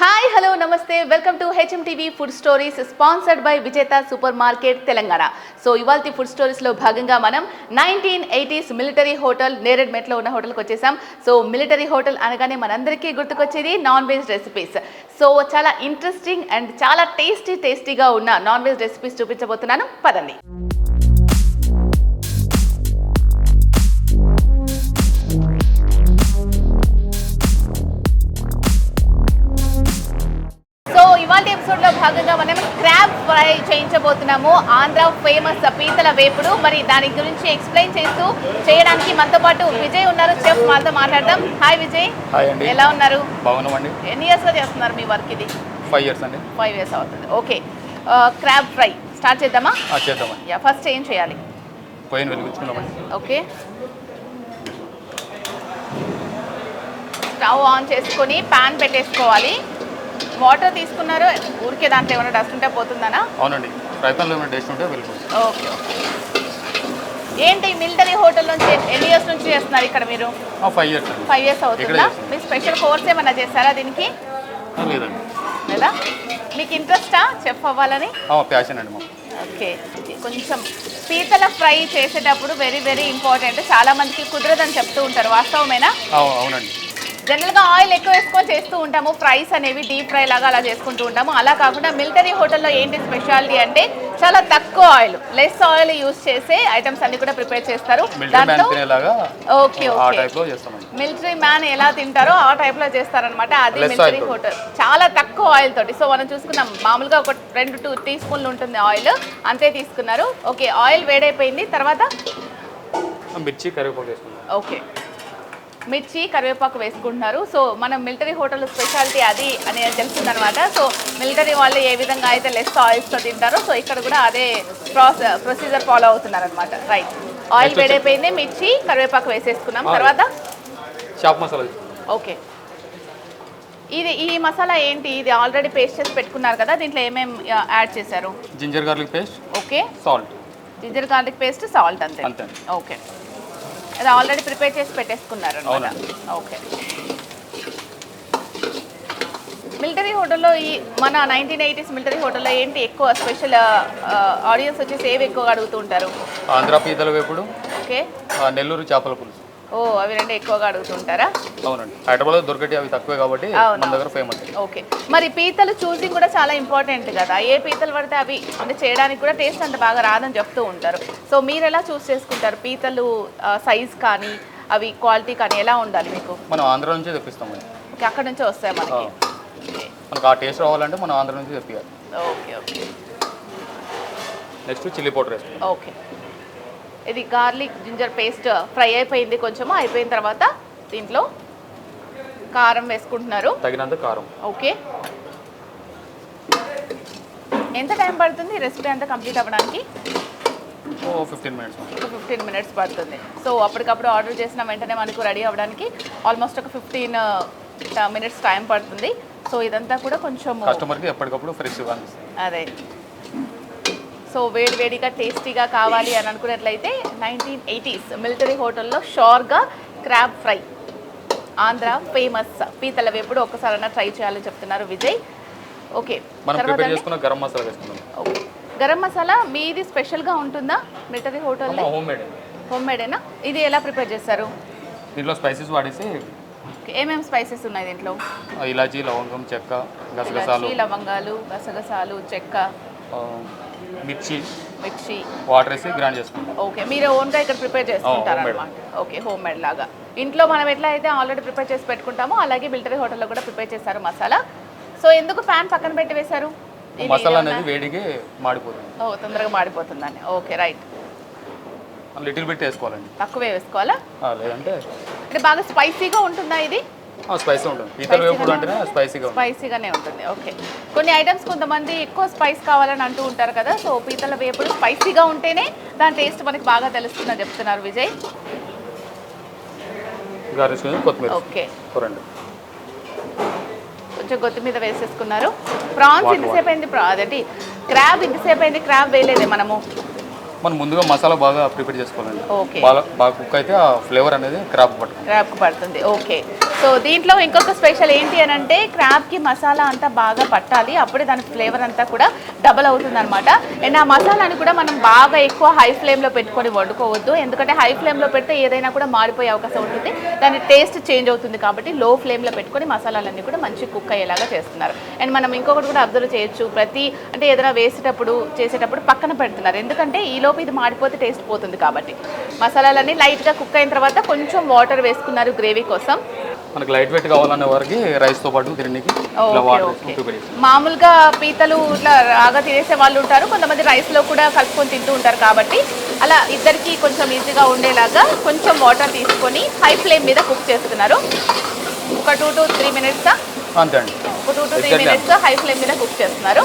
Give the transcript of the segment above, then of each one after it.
Hi hello నమస్తే. Welcome to HM TV food stories sponsored by Vijetha super market Telangana so ఇవాళ food స్టోరీస్లో భాగంగా మనం nineteen eighties military hotel నేరేడ్మెట్లో ఉన్న హోటల్కి వచ్చేసాం. సో మిలిటరీ హోటల్ అనగానే మనందరికీ గుర్తుకొచ్చేది నాన్ వెజ్ రెసిపీస్ సో చాలా ఇంట్రెస్టింగ్ అండ్ చాలా టేస్టీ టేస్టీగా ఉన్న నాన్ వెజ్ రెసిపీస్ చూపించబోతున్నాను. పదండి. ఇవాళ ఎపిసోడ్లో భాగంగా మనం క్రాబ్ ఫ్రై చేయించబోతున్నాము. ఆంధ్ర ఫేమస్ పీతల వేపుడు. మరి దాని గురించి ఎక్స్ప్లెయిన్ చేస్తూ చేయడానికి మనతో పాటు విజయ్ ఉన్నారు. చెఫ్ మాతో మాట్లాడదాం. హాయ్ విజయ్. ఎలా ఉన్నారు? బాగున్నామండి ఎన్ని ఇయర్స్గా చేస్తున్నారు మీ వర్క్ ఇది? ఫైవ్ ఇయర్స్ అండి. ఫైవ్ ఇయర్స్ అవుతుంది. ఓకే క్రాబ్ ఫ్రై స్టార్ట్ చేద్దామా? ఆ, చేద్దామండి. యా ఫస్ట్ ఏం చేయాలి? వెలిగించుకున్నామండి ఓకే స్టవ్ ఆన్ చేసుకొని పాన్ పెట్టేసుకోవాలి. వాటర్ తీసుకున్నారు? ఊరికే దాంట్లో ఏమైనా డస్ట్ ఉంటే పోతుందనా? అవునండి. ప్యాన్లో ఏమైనా టేస్ట్ ఉంటే వెళ్ళిపోతుంది ఓకే ఏంటి మిలిటరీ హోటల్ నుంచి ఎన్ని ఇయర్స్ నుంచి చేస్తున్నారు ఇక్కడ మీరు? ఫైవ్ ఇయర్స్ ఫైవ్ ఇయర్స్ అవుతుందా. మీ స్పెషల్ కోర్స్ ఏమైనా చేస్తారా దీనికి? లేదండి. లేదా? మీకు ఇంట్రెస్టా చెఫ్ అవ్వాలని? ప్యాషన్ అండి ఓకే. కొంచెం పీతల ఫ్రై చేసేటప్పుడు వెరీ వెరీ ఇంపార్టెంట్ చాలా మందికి కుదరదని చెప్తూ ఉంటారు. వాస్తవమేనా? అవునండి. జనరల్గా ఆయిల్ ఎక్కువ వేసుకొని చేస్తూ ఉంటాము. ఫ్రైస్ అనేవి డీప్ ఫ్రై లాగా అలా చేసుకుంటూ ఉంటాము. అలా కాకుండా మిలిటరీ హోటల్లో ఏంటి స్పెషాలిటీ అంటే చాలా తక్కువ ఆయిల్ లెస్ ఆయిల్ యూస్ చేసే ఐటమ్స్ అన్ని కూడా ప్రిపేర్ చేస్తారు. మిలిటరీ మ్యాన్ దాంట్లో ఓకే ఓకే. మిలిటరీ మ్యాన్ ఎలా తింటారో ఆ టైప్లో చేస్తారనమాట అది మిలిటరీ. హోటల్. చాలా తక్కువ ఆయిల్ తోటి. సో మనం చూసుకున్నాం మామూలుగా ఒక రెండు టూ టీ స్పూన్లు ఉంటుంది ఆయిల్. అంతే తీసుకున్నారు. ఓకే ఆయిల్ వేడైపోయింది. తర్వాత మిర్చి కరివేపాకు ఓకే. మిర్చి కరివేపాకు వేసుకుంటున్నారు. సో మనం మిలిటరీ హోటల్ స్పెషాలిటీ అది అనేది తెలుస్తుంది అనమాట సో మిలిటరీ వాళ్ళు ఏ విధంగా అయితే లెస్ ఆయిల్స్తో తింటారో సో ఇక్కడ కూడా అదే ప్రాసెస్ ప్రొసీజర్ ఫాలో అవుతున్నారు అనమాట రైట్ ఆయిల్ వేడైపోయింది మిర్చి కరివేపాకు వేసేసుకున్నాం. తర్వాత? షాప్ మసాలా తీసుకున్నాం. ఓకే. ఇది ఈ మసాలా ఏంటి? ఇది ఆల్రెడీ పేస్ట్ చేసి పెట్టుకున్నారు కదా దీంట్లో ఏమేమి యాడ్ చేశారు? Ginger garlic paste okay. Salt ginger garlic paste salt అంతే. ఓకే. అది ఆల్రెడీ ప్రిపేర్ చేసి పెట్టేసుకున్నారు. ఓకే. మిలిటరీ హోటల్లో ఈ మన నైన్టీన్ ఎయిటీస్ మిలిటరీ హోటల్లో ఏంటి ఎక్కువ స్పెషల్ ఆడియన్స్ వచ్చేసి ఏవి ఎక్కువగా అడుగుతూ ఉంటారు? ఆంధ్ర పీతల వేపుడు ఓకే. నెల్లూరు చేపల పులుసు. ఓ అవి రెండు ఎక్కువగా అడుగుతుంటారా? అవునండి. హైదరాబాద్లో దొరికటి అవి తక్కువే కాబట్టి. మన దగ్గర ఫేమస్ ఓకే. మరి పీతలు చూసింగ్ కూడా చాలా ఇంపార్టెంట్ కదా? ఏ పీతలు పడితే అవి అంటే చేయడానికి కూడా టేస్ట్ అంత బాగా రాదని చెప్తూ ఉంటారు. సో మీరు ఎలా చూస్ చేసుకుంటారు? పీతలు సైజ్ కానీ అవి క్వాలిటీ కానీ ఎలా ఉండాలి మీకు? మనం ఆంధ్ర నుంచే తెప్పిస్తామండి. ఓకే అక్కడ నుంచే వస్తాయి మనకి? మనకు ఆ టేస్ట్ రావాలంటే మనం ఆంధ్ర నుంచి తెప్పియాలి. Okay okay. Next chilli powder okay. ఇది గార్లిక్ జింజర్ పేస్ట్ ఫ్రై అయిపోయింది కొంచెము అయిపోయిన తర్వాత దీంట్లో కారం వేసుకుంటున్నారు. తగినంత కారం. ఓకే. ఎంత టైం పడుతుంది రెసిపీ అంతా కంప్లీట్ అవ్వడానికి? ఓ ఫిఫ్టీన్ మినిట్స్. ఫిఫ్టీన్ మినిట్స్ పడుతుంది. సో అప్పటికప్పుడు ఆర్డర్ చేసిన వెంటనే మనకు రెడీ అవ్వడానికి ఆల్మోస్ట్ ఒక ఫిఫ్టీన్ మినిట్స్ టైం పడుతుంది. సో ఇదంతా కూడా కొంచెం కస్టమర్కి ఎప్పటికప్పుడు అనిపిస్తుంది అదే. సో వేడి వేడిగా టేస్టీగా కావాలి అని అనుకున్నట్లయితే నైన్టీన్ ఎయిటీస్ మిలిటరీ హోటల్లో షోర్గా క్రాబ్ ఫ్రై. ఆంధ్ర ఫేమస్. పీతల వేపుడు ఒక్కసారైనా ట్రై చేయాలని చెప్తున్నారు Vijay. Okay garam masala okay. Garam masala మీది స్పెషల్గా ఉంటుందా మిలిటరీ హోటల్లో? హోమ్ మేడ్ హోమ్ మేడేనా ఇది ఎలా ప్రిపేర్ చేస్తారు? దీంట్లో స్పైసెస్ వాడేసి ఏమేమి స్పైసెస్ ఉన్నాయి దీంట్లో? ఇలాచీ లవంగం చెక్క గసగసాలు. లవంగాలు గసగసాలు చెక్క. మిర్చి మిర్చి. వాటర్ వేసి గ్రైండ్ చేసుకుంటాం. ఓకే మీరు ఓన్గా ఇక్కడ ప్రిపేర్ చేసుకుంటారు homemade. అనమాట ఓకే హోమ్ మేడ్ లాగా. ఇంట్లో మనం ఎట్లా అయితే ఆల్రెడీ ప్రిపేర్ చేసి పెట్టుకుంటామో అలాగే మిలిటరీ హోటల్లో కూడా ప్రిపేర్ చేశారు మసాలా. సో ఎందుకు ప్యాన్ పక్కన పెట్టి వేశారు? ఇది మసాలా ఏమన్నా- అనేది వేడికి మాడిపోతుంది. ఓ తొందరగా మాడిపోతుందని. Okay right. లిటిల్ బిట్ వేసుకోవాలండి. తక్కువే వేసుకోవాలా? ఆ, లేదంటే అంటే బాగా స్పైసీగా ఉంటుందా ఇది? స్పైసీ ఉంటుంది. పీతల వేపుడు అంటేనే స్పైసీగా ఉంటుంది. స్పైసీగానే ఉంటుంది. ఓకే కొన్ని ఐటమ్స్ కొంతమంది ఎక్కువ స్పైస్ కావాలని అంటూ ఉంటారు కదా సో పీతల వేపుడు స్పైసీగా ఉంటేనే దాని టేస్ట్ మనకి బాగా తెలుస్తుందని చెప్తున్నారు విజయ్. గార్నిష్ కింద కొత్తిమీర. ఓకే చూడండి కొంచెం కొత్తిమీర వేసేసుకున్నారు. ప్రాన్స్ ఇంతసేపు అయింది అదేంటి? క్రాబ్ ఇంతసేపు అయింది క్రాబ్ వేయలేదే మనము. మనం ముందుగా మసాలా బాగా ప్రిపేర్ చేసుకోవాలండి. ఓకే. బాగా బాగా కుక్ అయితే ఆ ఫ్లేవర్ అనేది క్రాప్ పట్టుకుంటుంది. క్రాబ్కి పడుతుంది. ఓకే. సో దీంట్లో ఇంకొక స్పెషల్ ఏంటి అని అంటే క్రాబ్కి మసాలా అంతా బాగా పట్టాలి. అప్పుడే దాని ఫ్లేవర్ అంతా కూడా డబల్ అవుతుంది అనమాట అండ్ ఆ మసాలాని కూడా మనం బాగా ఎక్కువ హై ఫ్లేమ్లో పెట్టుకొని వండుకోవద్దు. ఎందుకంటే హై ఫ్లేమ్లో పెడితే ఏదైనా కూడా మాడిపోయే అవకాశం ఉంటుంది. దాని టేస్ట్ చేంజ్ అవుతుంది కాబట్టి లో ఫ్లేమ్లో పెట్టుకొని మసాలాలన్నీ కూడా మంచి కుక్ అయ్యేలాగా చేస్తున్నారు. అండ్ మనం ఇంకొకటి కూడా అబ్జర్వ్ చేయొచ్చు. ప్రతి అంటే ఏదైనా వేసేటప్పుడు చేసేటప్పుడు పక్కన పెడుతున్నారు. ఎందుకంటే ఈ లోపు ఇది మాడిపోతే టేస్ట్ పోతుంది కాబట్టి. మసాలాలన్నీ లైట్గా కుక్ అయిన తర్వాత కొంచెం వాటర్ వేసుకున్నారు గ్రేవీ కోసం. మనకి లైట్ వెయిట్ కావాలనే వారికి రైస్తో పాటు తినడానికి మామూలుగా పీతలు ఇట్లా రాగా తినేసే వాళ్ళు ఉంటారు. కొంతమంది రైస్లో కూడా కలుపుకొని తింటూ ఉంటారు కాబట్టి. అలా ఇద్దరికి కొంచెం ఈజీగా ఉండేలాగా కొంచెం వాటర్ తీసుకొని హై ఫ్లేమ్ మీద కుక్ చేస్తున్నారు. ఒక టూ టు త్రీ మినిట్స్ అంతే అండి. ఒక two to three. Minutes high flame మీద కుక్ చేస్తున్నారు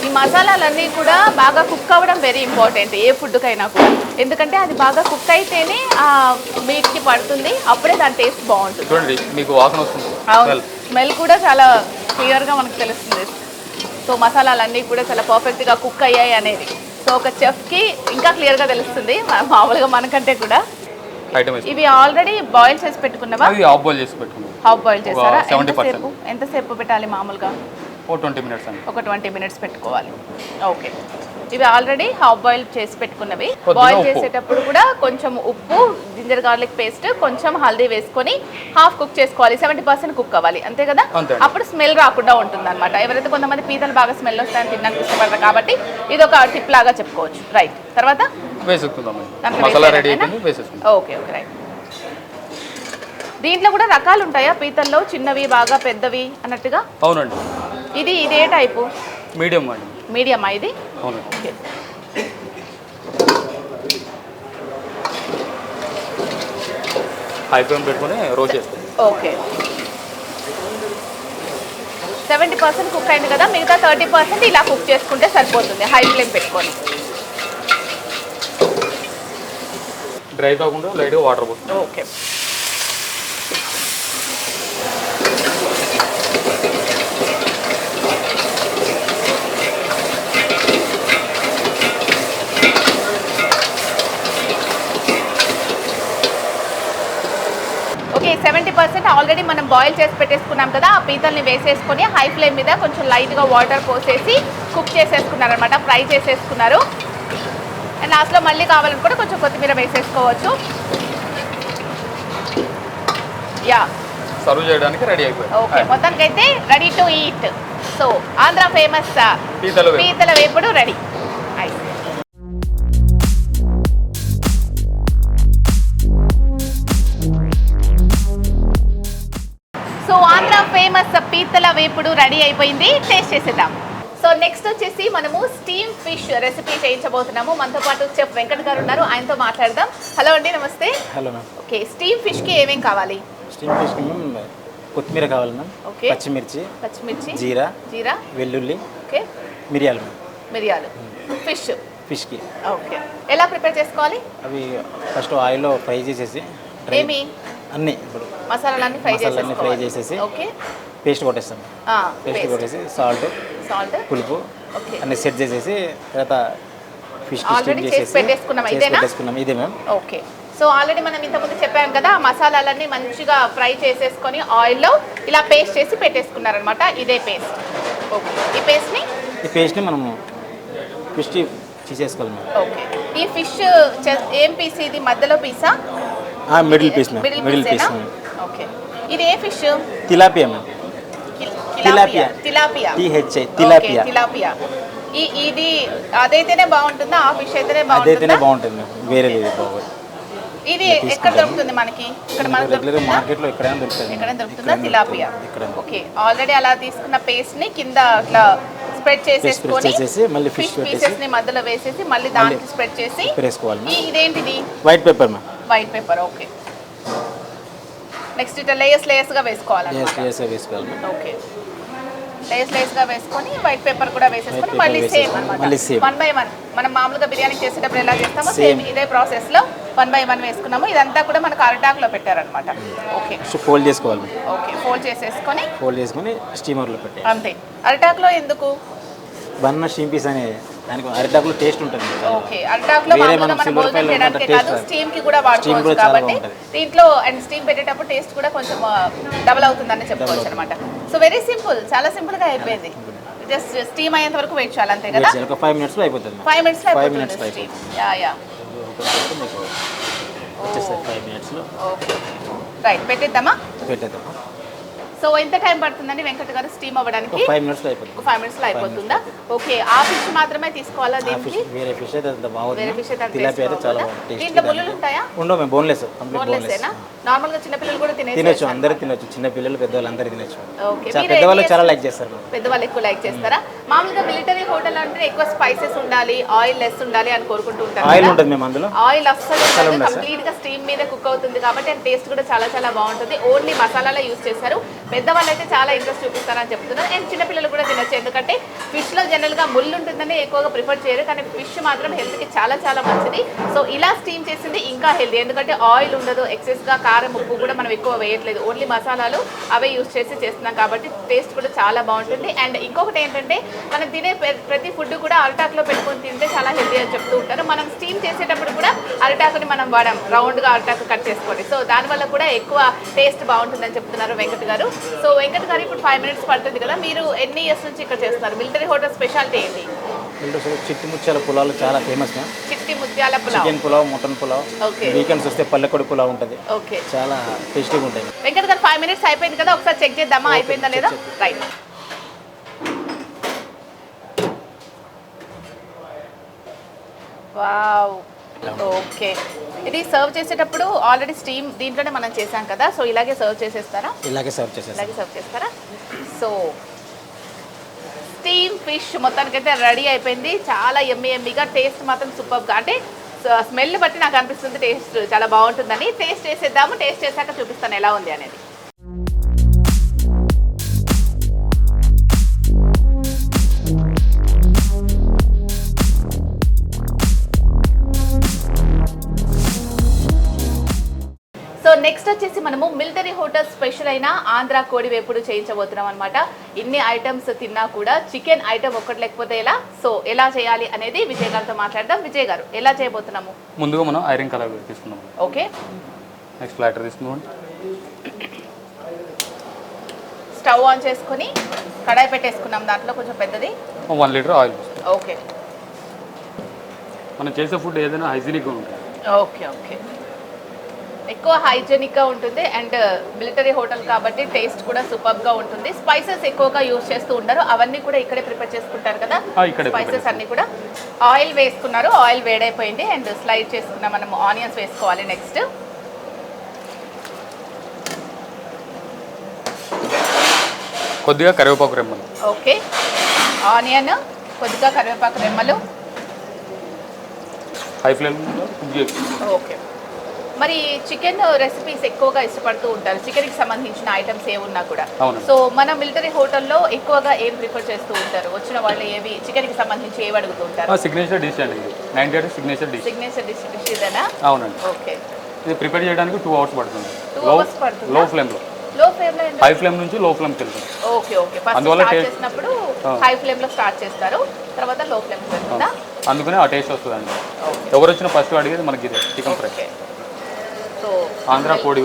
ఈ మసాలాలన్నీ కూడా బాగా కుక్ అవ్వడం వెరీ ఇంపార్టెంట్ ఏ ఫుడ్కైనా కూడా. ఎందుకంటే అది బాగా కుక్ అయితేనే ఆ మీట్కి పడుతుంది అప్పుడే దాని టేస్ట్ బాగుంటుంది. చూడండి మీకు వాసన వస్తుంది. అవును. Smell. స్మెల్ కూడా చాలా క్లియర్గా మనకు తెలుస్తుంది. సో మసాలాలన్నీ కూడా చాలా పర్ఫెక్ట్గా కుక్ అయ్యాయి అనేది. సో ఒక చెఫ్కి ఇంకా క్లియర్గా తెలుస్తుంది మామూలుగా మనకంటే కూడా. ఇవి ఆల్రెడీ బాయిల్ చేసి పెట్టుకున్నవా? హాఫ్ బాయిల్ చేసి పెట్టుకుందాం హాఫ్ బాయిల్ చేస్తారా 70%. ఎంతసేపు ఎంతసేపు పెట్టాలి మామూలుగా? ఓ ట్వంటీ మినిట్స్ అండి. ఒక ట్వంటీ మినిట్స్ పెట్టుకోవాలి. ఓకే. ఇవి ఆల్రెడీ హాఫ్ బాయిల్ చేసి పెట్టుకున్నవి. బాయిల్. చేసేటప్పుడు కూడా కొంచెం ఉప్పు జింజర్ గార్లిక్ పేస్ట్ కొంచెం హల్దీ వేసుకొని హాఫ్ కుక్ చేసుకోవాలి. సెవెంటీ పర్సెంట్ కుక్ అవ్వాలి. అంతే కదా. అప్పుడు స్మెల్ రాకుండా ఉంటుంది అనమాట ఎవరైతే కొంతమంది పీతలు బాగా స్మెల్ వస్తాయని తినడానికి ఇష్టపడతారు కాబట్టి ఇది ఒక టిప్ లాగా చెప్పుకోవచ్చు. రైట్. తర్వాత? Masala ready okay okay right. దీంట్లో కూడా రకాలు ఉంటాయా పీతల్లో చిన్నవి బాగా పెద్దవి అన్నట్టుగా? అవునండి. ఇది ఇదే టైపు? మీడియం అండి. మీడియమా ఇది? అవునండి ఓకే. హై ఫ్లేమ్ పెట్టుకొని రోస్ట్ చేస్తాం. ఓకే. సెవెంటీ పర్సెంట్ కుక్ అయింది కదా మిగతా థర్టీ పర్సెంట్ ఇలా కుక్ చేసుకుంటే సరిపోతుంది హై ఫ్లేమ్ పెట్టుకొని. డ్రై కాకుండా లైట్గా వాటర్ పోస్తాం ఓకే. సెవెంటీ పర్సెంట్ ఆల్రెడీ మనం బాయిల్ చేసి పెట్టేసుకున్నాం కదా ఆ పీతల్ని వేసేసుకొని హై ఫ్లేమ్ మీద కొంచెం లైట్గా వాటర్ పోసేసి కుక్ చేసేసుకున్నారు అనమాట ఫ్రై చేసేసుకున్నారు అండ్ లాస్ట్లో మళ్ళీ కావాలనుకుంటే కొంచెం కొత్తిమీర వేసేసుకోవచ్చు. యా సర్వ్ చేయడానికి రెడీ అయిపోయింది ఓకే మొత్తానికైతే ready to eat so Andhra famous. పీతల వేపుడు. రెడీ ఫేమస్ పీతల వేపుడు రెడీ అయిపోయింది. టేస్ట్ చేసేద్దాం. సో నెక్స్ట్ వచ్చేసి మనము స్టీమ్ ఫిష్ రెసిపీ చేయించబోతున్నాము. మనతో పాటు చెఫ్ వెంకట్ గారు ఉన్నారు. ఆయనతో మాట్లాడదాం. హలో అండి నమస్తే. హలో మ్యామ్ ఓకే స్టీమ్ ఫిష్కి ఏమేం కావాలి? స్టీమ్ ఫిష్ మ్యామ్ కొత్తిమీర కావాలి మ్యామ్ ఓకే. పచ్చిమిర్చి పచ్చిమిర్చి జీరా జీరా వెల్లుల్లి ఓకే మిరియాలు మ్యామ్ మిరియాలు ఫిష్ ఫిష్కి ఓకే ఎలా ప్రిపేర్ చేసుకోవాలి? అవి ఫస్ట్ ఆయిల్లో ఫ్రై చేసేసి ఏమి? అన్నీ. ఇప్పుడు మసాలాలన్నీ ఫ్రై ఫ్రై చేసేసుకోవాలి. చేసేసి ఓకే. పేస్ట్ కొట్టేస్తాం. పేస్ట్ కొట్టేసి సాల్ట్ సాల్ట్. పులుపు ఓకే. అన్ని సెట్ చేసేసి తర్వాత ఫిష్ Already చేసి పెట్టేసుకున్నాం, చేసి ఇదేనా? పెట్టేసుకున్నాం. ఇదే మ్యామ్ ఓకే. సో ఆల్రెడీ మనం ఇంతకుముందు చెప్పాం కదా ఆ మసాలాలన్నీ మంచిగా ఫ్రై చేసేసుకొని ఆయిల్లో ఇలా పేస్ట్ చేసి పెట్టేసుకున్నారనమాట. ఇదే పేస్ట్ ఓకే. ఈ పేస్ట్ని ఈ పేస్ట్ని మనము ఫిష్ తీసేసుకోవాలి మ్యామ్ ఓకే. ఈ ఫిష్ ఏం పీస్ ఇది? మధ్యలో Pisa middle piece ma'am middle piece okay. ఇది ఏ fish tilapia ma'am tilapia tilapia. Tilapia THI tilapia tilapia ఈ ఇది అదైతేనే బాగుంటుందా? ఆ ఫిష్ అయితేనే అదైతేనే బాగుంటుందా బాగుంటుంది మ్యామ్ వేరేది బాగుంది ఇది. ఎక్కడ దొరుకుతుంది మనకి? ఇక్కడ మనకు రెగ్యులర్ దొరుకుతుందా? మార్కెట్లో ఎక్కడైనా దొరుకుతుంది. ఎక్కడ దొరుకుతుందా? ఎక్కడైనా తిలాపియా దొరుకుతుంది. ఎక్కడైనా ఓకే ఆల్రెడీ అలా తీసుకున్న పేస్ట్ని కింద ఇట్లా స్ప్రెడ్ చేసేసుకొని చేసేసి మళ్ళీ ఫిష్ పీసెస్ని మధ్యలో వేసేసి మళ్ళీ దానికి స్ప్రెడ్ చేసి ఇదేంటిది? White paper ma'am white paper okay. Next ఇట్లా లేయర్స్ లేయర్స్గా ఎస్ వేసుకోవాలన్నమాట ఎస్ వేసుకోవాలి. ఓకే. లేయర్స్ లేయర్స్గా వేసుకొని వైట్ పేపర్ కూడా వేసేసుకొని మళ్ళీ same same. One by one మనం మామూలుగా బిర్యానీ చేసేటప్పుడు ఎలా చేస్తామో. సేమ్ ఇదే ప్రాసెస్లో వన్ బై వన్ వేసుకున్నాము. ఇదంతా కూడా మనకు అరటాకులో పెట్టారనమాట ఓకే. సో ఫోల్డ్ చేసుకోవాలి. ఓకే ఫోల్డ్ చేసేసుకొని ఫోల్డ్ చేసుకొని స్టీమర్లో పెట్టాలి అంతే. అరటాకులో ఎందుకు? బన్న స్టీమ్ పీస్ అనే దానికి అరిటాకులో టేస్ట్ ఉంటుంది. ఓకే అరిటాకులో మనం భోజనం చేయడానికే కాదు స్టీమ్కి కూడా వాడుకోవచ్చు కాబట్టి. దీంట్లో అండ్ స్టీమ్ పెట్టేటప్పుడు టేస్ట్ కూడా కొంచెం డబల్ అవుతుందని చెప్పుకోవచ్చు అనమాట సో వెరీ సింపుల్ చాలా సింపుల్గా అయిపోయింది. జస్ట్ స్టీమ్ అయ్యేంత వరకు వెయిట్ చేయాలి అంతే కదా? ఒక ఫైవ్ మినిట్స్లో అయిపోతుంది. ఫైవ్ మినిట్స్ ఫైవ్ అయిపోతుంది మినిట్స్ యా యా మీకు వచ్చేస్తుంది ఫైవ్ మినిట్స్లో ఓకే రైట్ పెట్టేద్దామా? పెట్టేద్దాం సో ఎంత టైం పడుతుందండి వెంకట గారు స్టీమ్ అవ్వడానికి? ఫైవ్ మినిట్స్లో అయిపోతుంది. ఫైవ్ మినిట్స్లో అయిపోతుందా? ఓకే ఆ ఫిష్ మాత్రమే తీసుకోవాలా దీనికి ఫిష్ వేరే ఫిష్ అయితే అంత వేరే ఫిష్ అయితే బాగుంది తిలాపి అయితే చాలా బాగుంది. దీంట్లో టేస్ట్ ముళ్ళులు ఉంటాయా? ఉండవు మేము బోన్లెస్ కంప్లీట్ బోన్లెస్ బోన్లెస్సేనా నార్మల్గా చిన్నపిల్లలు కూడా తినేసి తినొచ్చు అందరూ తినొచ్చు. చిన్న పిల్లలు పెద్దవాళ్ళు అందరూ తినొచ్చు. ఓకే పెద్దవాళ్ళు చాలా లైక్ చేస్తారు పెద్దవాళ్ళు ఎక్కువ లైక్ చేస్తారా? మామూలుగా మిలిటరీ హోటల్ అంటే ఎక్కువ స్పైసెస్ ఉండాలి ఆయిల్ లెస్ ఉండాలి అని కోరుకుంటూ ఉంటారు ఆయిల్? ఉంటుంది మేము అందులో. ఆయిల్ అస్సలు. కంప్లీట్గా స్టీమ్ మీద కుక్ అవుతుంది కాబట్టి టేస్ట్ కూడా చాలా చాలా బాగుంటుంది. ఓన్లీ మసాలాలో యూస్ చేస్తారు పెద్దవాళ్ళు అయితే చాలా ఇంట్రెస్ట్ చూపిస్తారని చెప్తున్నారు. అండ్ చిన్నపిల్లలు కూడా తినచ్చు. ఎందుకంటే ఫిష్లో జనరల్గా ముళ్ళు ఉంటుందని ఎక్కువగా ప్రిఫర్ చేయరు. కానీ ఫిష్ మాత్రం హెల్త్కి చాలా చాలా మంచిది. సో ఇలా స్టీమ్ చేసింది ఇంకా హెల్తీ ఎందుకంటే ఆయిల్ ఉండదు ఎక్సెస్గా కారం ఉప్పు కూడా మనం ఎక్కువ వేయట్లేదు. ఓన్లీ మసాలాలు అవే యూస్ చేసి చేస్తున్నాం కాబట్టి టేస్ట్ కూడా చాలా బాగుంటుంది. అండ్ ఇంకొకటి ఏంటంటే మనం తినే ప్ర- ప్రతి ఫుడ్ కూడా అరిటాకులో పెట్టుకొని తింటే చాలా హెల్తీ అని చెప్తూ ఉంటారు. మనం స్టీమ్ చేసేటప్పుడు కూడా అరిటాకుని మనం వాడాం. రౌండ్గా అరిటాకు కట్ చేసుకోండి. సో దానివల్ల కూడా ఎక్కువ టేస్ట్ బాగుంటుందని చెప్తున్నారు వెంకట్ గారు. సో వెంకట్ గారు ఇప్పుడు ఫైవ్ మినిట్స్ పడుతుంది కదా మీరు ఎన్ని ఇయర్స్ నుంచి ఇక్కడ చేస్తున్నారు? మిలిటరీ హోటల్ స్పెషాలిటీ ఏంటి? చిట్టి ముత్యాల పులాలు చాలా ఫేమస్ చిట్టి ముత్యాల pulao. Chicken pulao mutton pulao. Okay weekends వస్తే పల్లెకొడి పులావ్ ఉంటుంది. ఓకే చాలా టేస్టీగా ఉంటాయి. వెంకట్ గారు ఫైవ్ మినిట్స్ అయిపోయింది కదా ఒకసారి చెక్ చేద్దామా? అయిపోయిందా లేదా? Right wow okay. ఇది సర్వ్ చేసేటప్పుడు ఆల్రెడీ స్టీమ్ దీంట్లోనే మనం చేసాం కదా సో ఇలాగే సర్వ్ చేసేస్తారా? ఇలాగే సర్వ్ చేసేస్తాం. ఇలాగే సర్వ్ చేస్తారా? సో స్టీమ్ ఫిష్ మొత్తానికైతే రెడీ అయిపోయింది. చాలా ఎమ్మి ఎమ్మిగా టేస్ట్ మాత్రం సూపర్గా అంటే స్మెల్ బట్టి నాకు అనిపిస్తుంది టేస్ట్ చాలా బాగుంటుందని. టేస్ట్ చేసేద్దాము టేస్ట్ చేశాక చూపిస్తాను ఎలా ఉంది అనేది. వచ్చేసి మనము మిలిటరీ హోటల్ స్పెషల్ అయిన ఆంధ్ర కోడి వేపుడు చేయించబోతున్నాం అనమాట ఇన్ని ఐటమ్స్ తిన్నా కూడా చికెన్ ఐటమ్ ఒక్కటి లేకపోతే ఎలా? సో ఎలా చేయాలి అనేది విజయ్ గారితో మాట్లాడదాం. విజయ్ గారు ఎలా చేయబోతున్నాము? ముందుగా మనం ఐరన్ కలర్ తీసుకున్నాం ఓకే. నెక్స్ట్ ఫ్లాటర్ తీసుకున్నాం స్టవ్ ఆన్ చేసుకొని కడాయి పెట్టేసుకున్నాం దాంట్లో కొంచెం పెద్దది. One litre oil okay. మనం చేసే ఫుడ్ ఏదైనా హైజీనిక్గా ఉంటుంది. Okay okay. ఎక్కువ హైజెనిక్గా ఉంటుంది అండ్ మిలిటరీ హోటల్ కాబట్టి టేస్ట్ కూడా సూపర్గా ఉంటుంది. స్పైసెస్ ఎక్కువగా యూస్ చేస్తూ ఉంటారు అవన్నీ కూడా ఇక్కడే ప్రిపేర్ చేసుకుంటారు కదా? స్పైసెస్ అన్ని కూడా ఆయిల్ వేసుకున్నారు. ఆయిల్ వేడైపోయింది అండ్ స్లైడ్ చేసుకున్న మనం. ఆనియన్స్ వేసుకోవాలి నెక్స్ట్. కొద్దిగా కరివేపాకు రెమ్మలు. ఓకే. ఆనియన్ కొద్దిగా కరివేపాకు రెమ్మలు. హై చేసి. ఓకే. మరి చికెన్ రెసిపీస్ ఎక్కువగా ఇష్టపడుతూ ఉంటారు. చికెన్కి సంబంధించిన ఐటమ్స్ ఏ ఉన్నా కూడా. సో మన మిలిటరీ హోటల్లో ఎక్కువగా ఏం ప్రిఫర్ చేస్తూ ఉంటారు? వచ్చిన వాళ్ళు ఏవి చికెన్కి సంబంధించి ఏవి అడుగుతూ ఉంటారు? సిగ్నేచర్ డిష్ అండి ఇది. Ninety eight signature dish signature dish dish ఇదేనా? అవునండి. ఓకే ఇది ప్రిపేర్ చేయడానికి టూ అవర్స్ పడుతుంది. లో hours పడుతుందా? లో లో ఫ్లేమ్లో హై ఫ్లేమ్ నుంచి లో ఫ్లేమ్కి వెళ్తుంది. ఓకే ఓకే ఫస్ట్ స్టార్ట్ చేసినప్పుడు. హై ఫ్లేమ్లో స్టార్ట్ చేస్తారు. తర్వాత లో ఫ్లేమ్ పెడుతుందా అందుకనే ఆ టేస్ట్ వస్తుందండి. ఎవరు వచ్చినా ఫస్ట్ అడిగేది మనకి ఇదే చికెన్ ఫ్రై సో ఆంధ్ర కోడి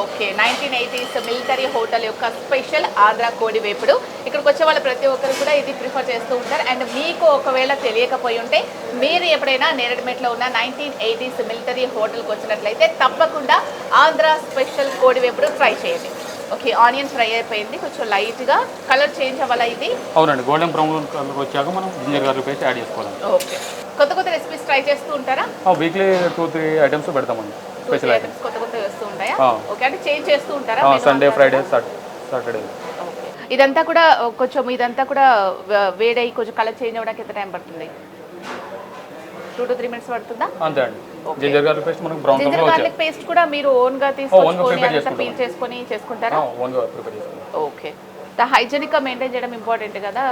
okay nineteen eighties military hotel యొక్క స్పెషల్ ఆంధ్ర కోడి వేపుడు. ఇక్కడికి వచ్చే వాళ్ళు ప్రతి ఒక్కరు కూడా ఇది ప్రిఫర్ చేస్తూ ఉంటారు. అండ్ మీకు ఒకవేళ తెలియకపోయి ఉంటే మీరు ఎప్పుడైనా నేరడిమెట్లో ఉన్న నైన్టీన్ ఎయిటీస్ మిలిటరీ హోటల్కి వచ్చినట్లయితే తప్పకుండా ఆంధ్ర స్పెషల్ కోడి వేపుడు ట్రై చేయండి. ఓకే ఆనియన్ ఫ్రై అయిపోయింది. కొంచెం లైట్గా కలర్ చేంజ్ అవ్వాలా ఇది? అవునండి గోల్డెన్ బ్రౌన్ కలర్ వచ్చాక మనం జింజర్ గార్లిక్ పేస్ట్ యాడ్ చేసుకోవాలి. ఓకే. కొత్త కొత్త రెసిపీస్ ట్రై చేస్తూ ఉంటారా? వీక్లీ టూ త్రీ ఐటమ్స్ పెడతామండి. స్పెషల్ ఐటమ్స్ కొత్త కొత్త వస్తూ ఉంటాయా. ఓకే అంటే చేంజ్ చేస్తూ ఉంటారా? Sunday Friday? సాటర్డే. ఇదంతా కూడా కొంచెం ఇదంతా కూడా వేడై కొంచెం కలర్ చేంజ్ అవ్వడానికి ఎంత టైం పడుతుంది? టూ టు త్రీ మినిట్స్ పడుతుందా? అంతే అండి. జింజర్ గార్లిక్ పేస్ట్ మనకు బ్రౌన్ జింజర్ గార్లిక్ పేస్ట్ కూడా మీరు ఓన్గా గా తీసుకొని అంతా. పీల్ చేసుకొని చేసుకుంటారా? ఓన్గా ప్రిపేర్ చేసుకుంటాం. ఓకే ద హైజెనిక్గా మెయింటైన్ చేయడం ఇంపార్టెంట్ కదా?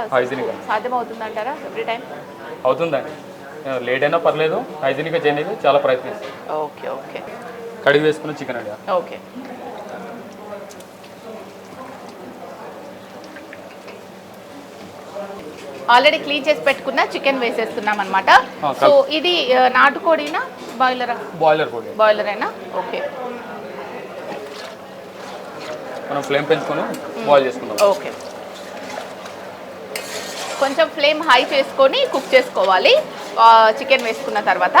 గా. సాధ్యం అవుతుందంటారా ఎవ్రీ టైం అవుతుందండి. లేట్ అయినా పర్లేదు హైజీనిక్గా చేయడానికి చాలా ప్రయత్నిస్తాం. ఓకే ఓకే కడిగి వేసుకున్న చికెన్ అండి. ఓకే. ఆల్రెడీ క్లీన్ చేసి పెట్టుకున్న చికెన్ వేసేస్తున్నాం అనమాట సో ఇది నాటుకోడినా బాయిలరా? బాయిలర్ పొడి బాయిలరేనా? ఓకే. మనం ఫ్లేమ్ పెంచుకొని బాయిల్ చేసుకుందాం. ఓకే. కొంచెం ఫ్లేమ్ హై చేసుకొని కుక్ చేసుకోవాలి. చికెన్ వేసుకున్న తర్వాత.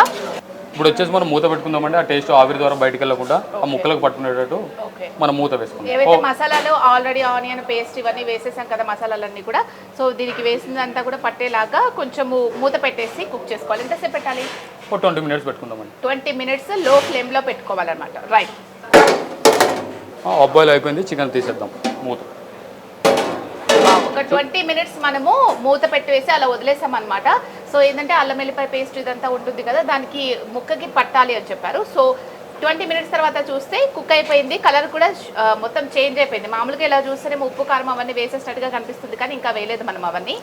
ఇప్పుడు వచ్చేసి మనం మూత పెట్టుకుందామంటే ఆ టేస్ట్ ఆవిరి ద్వారా బయటకు వెళ్ళకుండా ఆ ముక్కలకు పట్టుకునేటట్టు ఓకే. మనం మూత వేసుకుందాం. ఏవైతే ఓ, మసాలాలు ఆల్రెడీ ఆనియన్ పేస్ట్ ఇవన్నీ వేసేసాం కదా మసాలాలన్నీ కూడా సో దీనికి వేసిందంతా కూడా పట్టేలాగా కొంచెము మూత పెట్టేసి కుక్ చేసుకోవాలి. ఎంతసేపు పెట్టాలి? ఒక ట్వంటీ మినిట్స్ పెట్టుకుందామండి. ట్వంటీ మినిట్స్లో ఫ్లేమ్లో పెట్టుకోవాలన్నమాట. రైట్. అబ్బాయిల్ అయిపోయింది. చికెన్ తీసేద్దాం. మూత. ట్వంటీ మినిట్స్ మనము మూత పెట్టేసి అలా వదిలేసాం అనమాట సో ఏంటంటే అల్లం వెల్లిపాయ పేస్ట్ ఇదంతా ఉంటుంది కదా దానికి ముక్కకి పట్టాలి అని చెప్పారు. సో ట్వంటీ మినిట్స్ తర్వాత చూస్తే కుక్ అయిపోయింది. కలర్ కూడా మొత్తం చేంజ్ అయిపోయింది. మామూలుగా ఇలా చూస్తేనేమో ఉప్పు కారం అవన్నీ వేసేసినట్టుగా కనిపిస్తుంది కానీ ఇంకా వేయలేదు మనం అవన్నీ.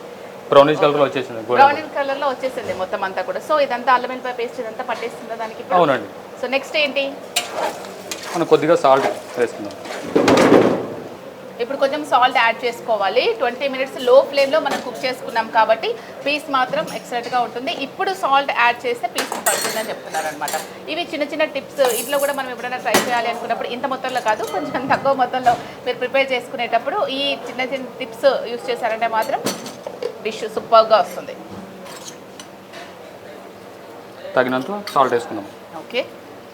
బ్రౌనిష్ కలర్ వచ్చేసింది గోల్డెన్ బ్రౌన్ కలర్లో వచ్చేసింది మొత్తం అంతా కూడా. సో ఇదంతా అల్లం వెల్లిపాయ పేస్ట్ ఇదంతా పట్టేస్తుందా దానికి? అవునండి. సో నెక్స్ట్ ఏంటి? మనం కొద్దిగా సాల్ట్ వేసుకుందాం. ఇప్పుడు కొంచెం సాల్ట్ యాడ్ చేసుకోవాలి. ట్వంటీ మినిట్స్లో ఫ్లేమ్లో మనం కుక్ చేసుకున్నాం కాబట్టి పీస్ మాత్రం ఎక్సలెంట్గా ఉంటుంది. ఇప్పుడు సాల్ట్ యాడ్ చేస్తే పీస్ పడుతుందని చెప్తున్నారు అనమాట ఇవి చిన్న చిన్న టిప్స్ ఇంట్లో కూడా మనం ఎప్పుడైనా ట్రై చేయాలి అనుకున్నప్పుడు ఇంత మొత్తంలో కాదు కొంచెం తక్కువ మొత్తంలో మీరు ప్రిపేర్ చేసుకునేటప్పుడు ఈ చిన్న చిన్న టిప్స్ యూస్ చేశారంటే మాత్రం డిష్ సూపర్గా వస్తుంది. తగినంత సాల్ట్ వేసుకుందాం. ఓకే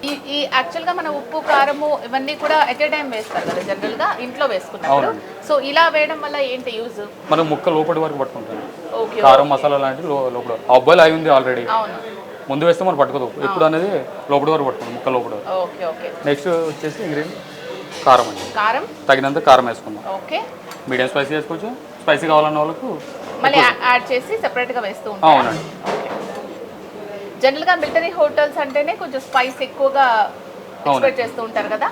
ఈ ఈ యాక్చువల్గా మన ఉప్పు కారము ఇవన్నీ కూడా ఎట్ ఏ టైం వేస్తారు కదా జనరల్గా ఇంట్లో వేసుకున్నప్పుడు. సో ఇలా వేయడం వల్ల ఏంటి యూజ్ మనం ముక్క లోపలి వరకు పట్టుకుంటాం. ఓకే కారం మసాలా లాంటివి లోపల అబ్బాయిల్ అయి ఉంది ఆల్రెడీ ముందు వేస్తే మనం పట్టుకోదు. ఇప్పుడు అనేది లోపలి వరకు పట్టుకుంటాం ముక్క లోపల వరకు. ఓకే ఓకే నెక్స్ట్ వచ్చేసి ఇంగ్రీడియంట్ కారం అండి. కారం? తగినంత కారం వేసుకుందాం. ఓకే మీడియం స్పైసీ వేసుకోవచ్చు. స్పైసీ కావాలన్న వాళ్ళకు మళ్ళీ యాడ్ చేసి సెపరేట్గా వేస్తూ అవునండి. జనరల్గా మిలిటరీ హోటల్స్ అంటేనే కొంచెం స్పైస్ ఎక్కువగా ఎక్స్పెక్ట్ చేస్తూ ఉంటారు కదా?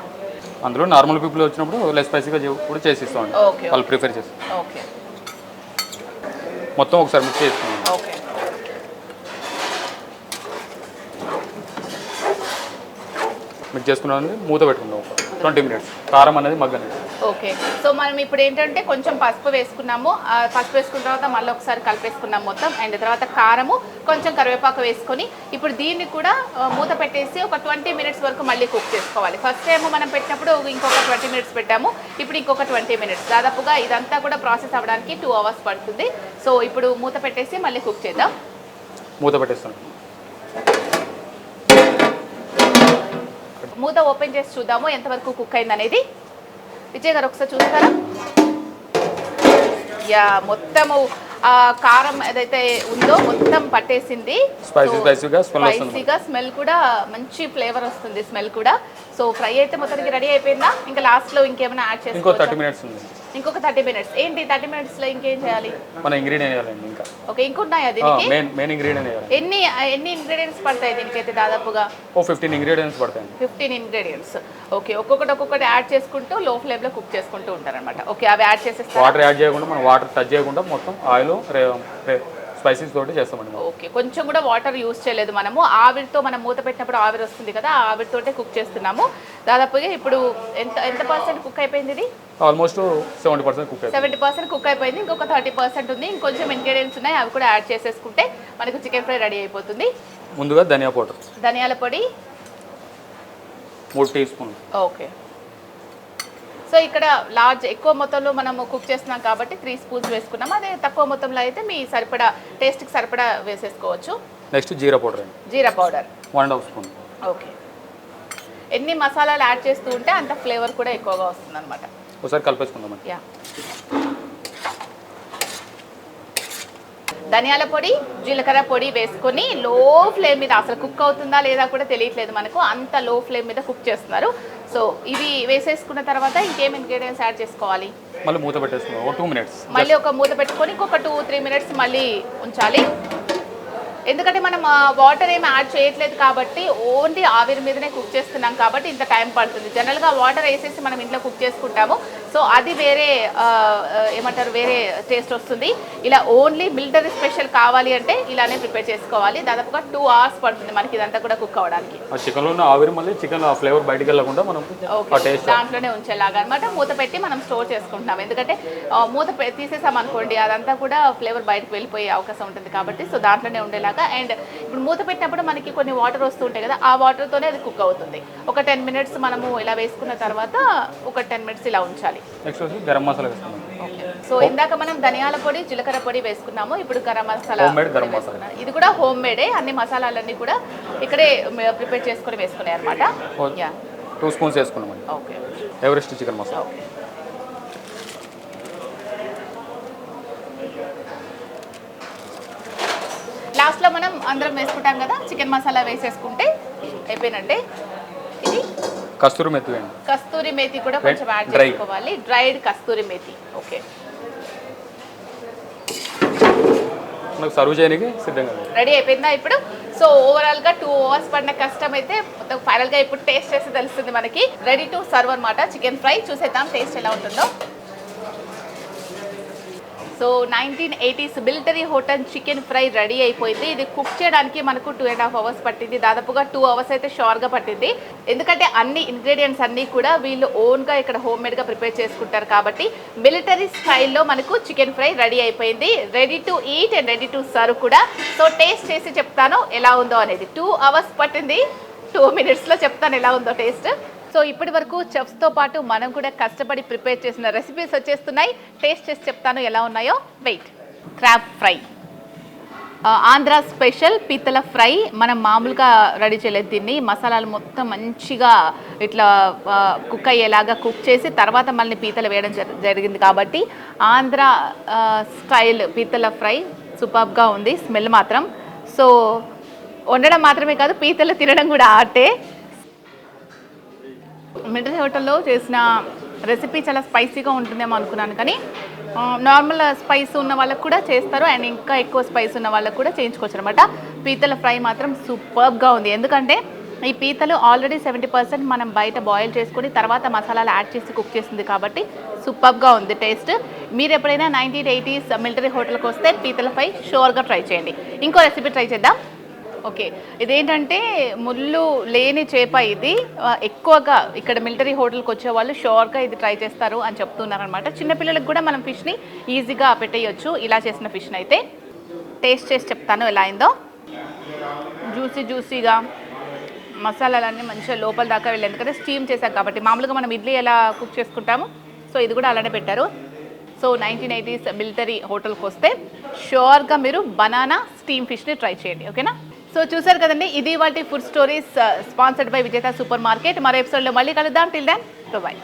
అందులో నార్మల్ పీపుల్ వచ్చినప్పుడు లెస్ స్పైసీగా కూడా చేసి ఇస్తామండి ఓకే వాళ్ళు ప్రిఫర్ చేసి ఓకే. మొత్తం ఒకసారి మిక్స్ చేసుకున్నాం ఓకే. మిక్స్ చేసుకున్నాం మూత పెట్టుకుందాం. ఒక ట్వంటీ మినిట్స్. కారం అనేది మగ్గని ఓకే. సో మనం ఇప్పుడు ఏంటంటే కొంచెం పసుపు వేసుకున్నాము. పసుపు వేసుకున్న తర్వాత మళ్ళీ ఒకసారి కలిపేసుకున్నాం మొత్తం. అండ్ తర్వాత కారము కొంచెం కరివేపాకు వేసుకొని ఇప్పుడు దీన్ని కూడా మూత పెట్టేసి ఒక ట్వంటీ మినిట్స్ వరకు మళ్ళీ కుక్ చేసుకోవాలి. ఫస్ట్ టైం మనం పెట్టినప్పుడు ఇంకొక ట్వంటీ మినిట్స్ పెట్టాము. ఇప్పుడు ఇంకొక ట్వంటీ మినిట్స్. దాదాపుగా ఇదంతా కూడా ప్రాసెస్ అవ్వడానికి టూ అవర్స్ పడుతుంది. సో ఇప్పుడు మూత పెట్టేసి మళ్ళీ కుక్ చేద్దాం. మూత పెట్టేస్తాం మూత ఓపెన్ చేసి చూద్దాము. ఎంతవరకు కుక్ అయింది అనేది విజయ్ గారు ఒకసారి చూస్తారా? యా మొత్తము ఆ కారం ఏదైతే ఉందో మొత్తం పట్టేసింది. స్పైసీగా స్మెల్ కూడా మంచి ఫ్లేవర్ వస్తుంది స్మెల్ కూడా. సో ఫ్రై అయితే మొత్తానికి రెడీ అయిపోయిందా? ఇంకా లాస్ట్లో ఇంకేమైనా యాడ్ ఇంకో చేసుకోవచ్చు థర్టీ మినిట్స్ ఉంది. ఇంకొక థర్టీ మినిట్స్. ఏంటి? థర్టీ మినిట్స్లో ఇంకేం చేయాలి? మన ఇంగ్రీడియంట్ వేయాలండి ఇంకా. ఓకే ఇంకున్నాయా దీనికి? మెయిన్ మెయిన్ ఇంగ్రీడియంట్ వేయాలి. ఎన్ని ఎన్ని ఇంగ్రీడియంట్స్ పడతాయి దీనికైతే దాదాపుగా? ఓ ఫిఫ్టీన్ ఇంగ్రీడియంట్స్ పడతాయండి. ఫిఫ్టీన్ ఇంగ్రీడియంట్స్ ఓకే ఒక్కొక్కటి ఒక్కొక్కటి యాడ్ చేసుకుంటూ లో ఫ్లేమ్లో కుక్ చేసుకుంటూ ఉంటారనమాట ఓకే అవి యాడ్ చేసేస్తారు? వాటర్ యాడ్ చేయకుండా మనం వాటర్ టచ్ చేయకుండా మొత్తం ఆయిల్ స్పైసీస్ తోటి చేస్తామండి. ఓకే కొంచెం కూడా వాటర్ యూస్ చేయలేదు మనము. ఆవిరితో మనం మూత పెట్టినప్పుడు ఆవిరి వస్తుంది కదా ఆవిరితోటే కుక్ చేస్తున్నాము. దాదాపుగా ఇప్పుడు ఎంత ఎంత పర్సెంట్ కుక్ అయిపోయింది ఇది? ఆల్మోస్ట్ సెవెంటీ పర్సెంట్ కుక్ అయిపోయింది. సెవెంటీ పర్సెంట్ కుక్ అయిపోయింది ఇంకొక థర్టీ పర్సెంట్ ఉంది. ఇంకొంచెం ఇంగ్రీడియంట్స్ ఉన్నాయి అవి కూడా యాడ్ చేసేసుకుంటే మనకు చికెన్ ఫ్రై రెడీ అయిపోతుంది. ముందుగా ధనియా పౌడర్. ధనియాల పొడి. మూడు టీ స్పూన్లు. ఓకే. సో ఇక్కడ లార్జ్ ఎక్కువ మొత్తంలో మనము కుక్ చేస్తున్నాం కాబట్టి త్రీ స్పూన్స్ వేసుకున్నాం. అదే తక్కువ మొత్తంలో అయితే మీ సరిపడా టేస్ట్కి సరిపడా వేసేసుకోవచ్చు. నెక్స్ట్ జీరా పౌడర్ అండి. Jeera powder. One half spoon okay ఎన్ని మసాలాలు యాడ్ చేస్తూ ఉంటే అంత ఫ్లేవర్ కూడా ఎక్కువగా వస్తుంది అనమాట ఒకసారి కలిపేసుకుందామండి. యా ధనియాల పొడి జీలకర్ర పొడి వేసుకొని లో ఫ్లేమ్ మీద అసలు కుక్ అవుతుందా లేదా కూడా తెలియట్లేదు మనకు. అంత లో ఫ్లేమ్ మీద కుక్ చేస్తున్నారు. సో ఇవి వేసేసుకున్న తర్వాత ఇంకేం ఇంగ్రీడియంట్స్ యాడ్ చేసుకోవాలి? మళ్ళీ మూత పెట్టేసుకుందాం. ఒక టూ మినిట్స్ మళ్ళీ ఒక మూత పెట్టుకొని ఇంకొక టూ త్రీ మినిట్స్ మళ్ళీ ఉంచాలి. ఎందుకంటే మనం వాటర్ ఏమి యాడ్ చేయట్లేదు కాబట్టి ఓన్లీ ఆవిరి మీదనే కుక్ చేస్తున్నాం కాబట్టి ఇంత టైం పడుతుంది. జనరల్గా వాటర్ వేసేసి మనం ఇంట్లో కుక్ చేసుకుంటాము. సో అది వేరే ఏమంటారు వేరే టేస్ట్ వస్తుంది. ఇలా ఓన్లీ మిలిటరీ స్పెషల్ కావాలి అంటే ఇలానే ప్రిపేర్ చేసుకోవాలి. దాదాపుగా టూ అవర్స్ పడుతుంది మనకి ఇదంతా కూడా కుక్ అవ్వడానికి. ఆ చికెన్లో ఉన్న ఆవిరి మళ్ళీ చికెన్ ఆ ఫ్లేవర్ బయటికి వెళ్ళకుండా మనం ఆ ఓకే టేస్ట్ దాంట్లోనే ఉంచేలాగా అనమాట మూత పెట్టి మనం స్టోర్ చేసుకుంటున్నాం. ఎందుకంటే మూత తీసేసాం అనుకోండి అదంతా కూడా ఫ్లేవర్ బయటకు వెళ్ళిపోయే అవకాశం ఉంటుంది కాబట్టి సో దాంట్లోనే ఉండేలాగా. అండ్ ఇప్పుడు మూత పెట్టినప్పుడు మనకి కొన్ని వాటర్ వస్తుంటాయి కదా ఆ వాటర్తోనే అది కుక్ అవుతుంది. ఒక టెన్ మినిట్స్ మనము ఇలా వేసుకున్న తర్వాత ఒక టెన్ మినిట్స్ ఇలా ఉంచాలి. నెక్స్ట్ వచ్చి గరం మసాలా వేస్తున్నాం ఓకే. సో ఇందాక మనం ధనియాల పొడి జీలకర్ర పొడి వేసుకున్నాము. ఇప్పుడు గరం మసాలా Homemade గరం పొడి మసాలా. ఇది కూడా హోమ్ మేడే అన్ని మసాలాలన్నీ కూడా ఇక్కడే ప్రిపేర్ చేసుకొని వేసుకున్నాయి అనమాట yeah. Two spoons వేసుకున్నామండి okay. Everest chicken masala okay. లాస్ట్లో మనం అందరం వేసుకుంటాం కదా చికెన్ మసాలా వేసేసుకుంటే అయిపోయినట్టే ఇది కస్తూరి మెత్తి వేయండి. కస్తూరి మేతి కూడా కొంచెం యాడ్ Dry. చేసుకోవాలి. డ్రైడ్ కస్తూరి మేతి. ఓకే మనకు సర్వ్ చేయడానికి సిద్ధంగా ఉంది. రెడీ అయిపోయిందా ఇప్పుడు? సో ఓవరాల్గా టూ అవర్స్ పడిన కష్టం అయితే మొత్తం ఫైనల్గా ఇప్పుడు టేస్ట్ చేసి తెలుస్తుంది మనకి. రెడీ టు సర్వ్ అన్నమాట. చికెన్ ఫ్రై చూసేద్దాం టేస్ట్ ఎలా ఉంటుందో. So nineteen eighties military hotel chicken fry ready అయిపోయింది. ఇది కుక్ చేయడానికి మనకు టూ అండ్ హాఫ్ అవర్స్ పట్టింది. దాదాపుగా టూ అవర్స్ అయితే షోర్గా పట్టింది. ఎందుకంటే అన్ని ఇంగ్రీడియంట్స్ అన్నీ కూడా వీళ్ళు ఓన్గా ఇక్కడ హోమ్ మేడ్గా ప్రిపేర్ చేసుకుంటారు కాబట్టి మిలిటరీ స్టైల్లో మనకు చికెన్ ఫ్రై రెడీ అయిపోయింది. Ready to eat and ready to serve కూడా. సో టేస్ట్ చేసి చెప్తాను ఎలా ఉందో అనేది. టూ అవర్స్ పట్టింది. టూ మినిట్స్లో చెప్తాను ఎలా ఉందో టేస్ట్. సో ఇప్పటి వరకు చెఫ్స్తో పాటు మనం కూడా కష్టపడి ప్రిపేర్ చేసిన రెసిపీస్ వచ్చేస్తున్నాయి. టేస్ట్ చేసి చెప్తాను ఎలా ఉన్నాయో. Wait crab fry Andhra special పీతల ఫ్రై మనం మామూలుగా రెడీ చేయలేదు దీన్ని. మసాలాలు మొత్తం మంచిగా ఇట్లా కుక్ అయ్యేలాగా కుక్ చేసి తర్వాత మళ్ళీ పీతలు వేయడం జరిగింది కాబట్టి ఆంధ్ర స్టైల్ పీతల ఫ్రై సూపర్గా ఉంది. స్మెల్ మాత్రం. సో వండడం మాత్రమే కాదు పీతలు తినడం కూడా ఆటే. మిలిటరీ హోటల్లో చేసిన రెసిపీ చాలా స్పైసీగా ఉంటుందేమో అనుకున్నాను కానీ నార్మల్ స్పైస్ ఉన్న వాళ్ళకు కూడా చేస్తారు అండ్ ఇంకా ఎక్కువ స్పైస్ ఉన్న వాళ్ళకు కూడా చేయించుకోవచ్చు అనమాట పీతల ఫ్రై మాత్రం సూపర్గా ఉంది. ఎందుకంటే ఈ పీతలు ఆల్రెడీ సెవెంటీ పర్సెంట్ మనం బయట బాయిల్ చేసుకొని తర్వాత మసాలాలు యాడ్ చేసి కుక్ చేసింది కాబట్టి సూపర్గా ఉంది టేస్ట్. మీరు ఎప్పుడైనా నైన్టీన్ ఎయిటీస్ మిలిటరీ హోటల్కి వస్తే పీతల ఫ్రై షూర్గా ట్రై చేయండి. ఇంకో రెసిపీ ట్రై చేద్దాం. ఓకే. ఇదేంటంటే ముళ్ళు లేని చేప ఇది. ఎక్కువగా ఇక్కడ మిలిటరీ హోటల్కి వచ్చే వాళ్ళు షోర్గా ఇది ట్రై చేస్తారు అని చెప్తున్నారు అనమాట చిన్నపిల్లలకు కూడా మనం ఫిష్ని ఈజీగా పెట్టేయచ్చు. ఇలా చేసిన ఫిష్ని అయితే టేస్ట్ చేసి చెప్తాను ఎలా అయిందో. జ్యూసీ జ్యూసీగా మసాలాలన్నీ మంచిగా లోపల దాకా వెళ్ళి ఎందుకంటే స్టీమ్ చేశాం కాబట్టి మామూలుగా మనం ఇడ్లీ ఎలా కుక్ చేసుకుంటాము సో ఇది కూడా అలానే పెట్టారు. సో నైన్టీన్ ఎయిటీస్ మిలిటరీ హోటల్కి వస్తే షూర్గా మీరు బనానా స్టీమ్ ఫిష్ని ట్రై చేయండి. ఓకేనా? సో చూసారు కదండి ఇది వాటి food stories sponsored by Vijetha super market. మరో ఎపిసోడ్లో మళ్ళీ కలుద్దాం. టిల్ దాన్ బాయ్